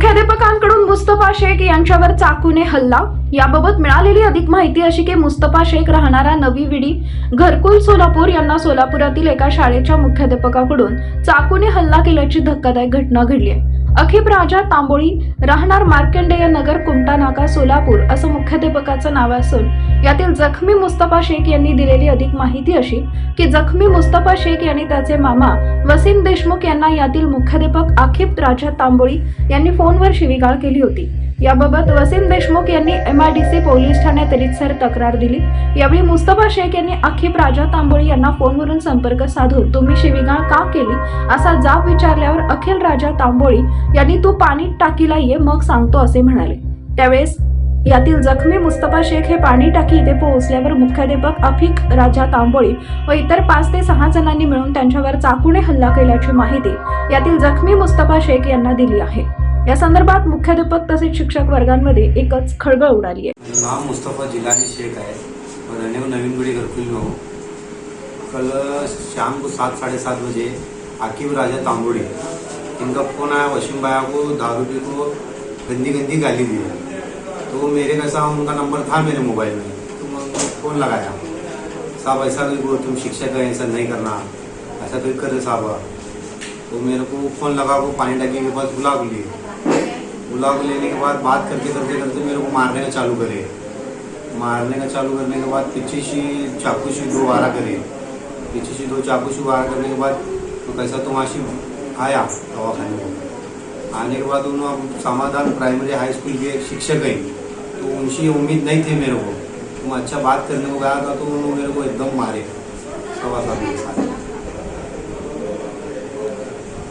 मुख्याध्यापकांकडून मुस्तफा शेख यांच्यावर चाकूने हल्ला. याबाबत मिळालेली अधिक माहिती अशी की मुस्तफा शेख राहणारा नवी विडी घरकुल सोलापूर यांना सोलापुरातील एका शाळेच्या मुख्याध्यापकाकडून चाकूने हल्ला केल्याची धक्कादायक घटना घडली आहे. अखिप राजा तांबोळी राहणार मार्कंडेय नगर कुमटा नाका सोलापूर असं मुख्याध्यापकाचं नाव असून यातील जखमी मुस्तफा शेख यांनी दिलेली अधिक माहिती अशी की जखमी मुस्तफा शेख यांनी त्याचे मामा वसीम देशमुख यांना यातील मुख्याध्यापक अखिब राजा तांबोळी यांनी फोनवर शिवीगाळ केली होती. याबाबत वसीम देशमुख यांनी एमआयडीसी पोलीस ठाण्यात रितसर तक्रार दिली. यावेळी मुस्तफा शेख यांनी अखिब राजा तांबोळी यांना फोनवरून संपर्क साधून तुम्ही शिवीगाळ का केली? असा जाब विचारल्यावर अखिल राजा तांबोळी यांनी तू पाणी टाकीला ये मग सांगतो असे म्हणाले. त्यावेळेस यातील जखमी मुस्तफा शेख हे पाणी टाकी इथे पोहोचल्यावर मुख्याध्यापक अफिक राजा तांबोळी व इतर पाच ते सहा जणांनी मिळून त्यांच्यावर चाकूने हल्ला केल्याची माहिती यातील जखमी मुस्तफा शेख यांना दिली आहे. या संदर्भात मुख्याध्यापक तसेच शिक्षक वर्गांमध्ये एकच खळबळ उडाली आहे. नाव मुस्तफ़ा जिलानी शेख आहे. रहने हो, नवीन गुड़ी घरकुल में हूँ कल शाम को सात साढ़े सात बजे आकिब राजा तांबोड़ी. इनका फ़ोन आया वशीम भाया को दारू पी को गंदी गंदी गाली दी तो मेरे कैसा उनका नंबर था मेरे मोबाइल में। तो मैं फ़ोन लगाया। साहब ऐसा नहीं बोल तुम शिक्षक है ऐसा नहीं करना। ऐसा कोई कर साहब। तो मेरे को फ़ोन लगा को पानी टंकी के पास बुला लिए। बुला को लेने के बाद बात करते करते करते मेरे को मारने का चालू करे। मारने का चालू करने के बाद पीछे से चाकू से दो वारा करे। पीछे से दो चाकू से वारा करने के बाद तो कैसा तो वहाँ से आया दवाखाने को। आने के बाद उन्होंने समाधान प्राइमरी हाई स्कूल के एक शिक्षक हैं। तो उनसे उम्मीद नहीं थी मेरे को। तो मैं अच्छा बात करने को गया था तो उन्होंने मेरे को एकदम मारे। सवा के साथ।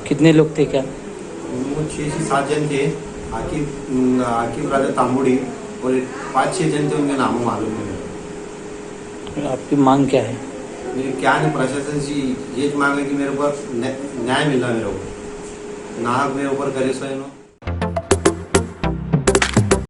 कितने लोग थे क्या? छः से सात जन थे। आकिब आकिब राजा तांबुड़ी और पाँच छः जन थे उनके नामों मालूम है। आपकी मांग क्या है? मेरी क्या है प्रशासन से ये मांग है कि मेरे ऊपर न्याय मिलना मेरे को। नाहक मेरे ऊपर करे सो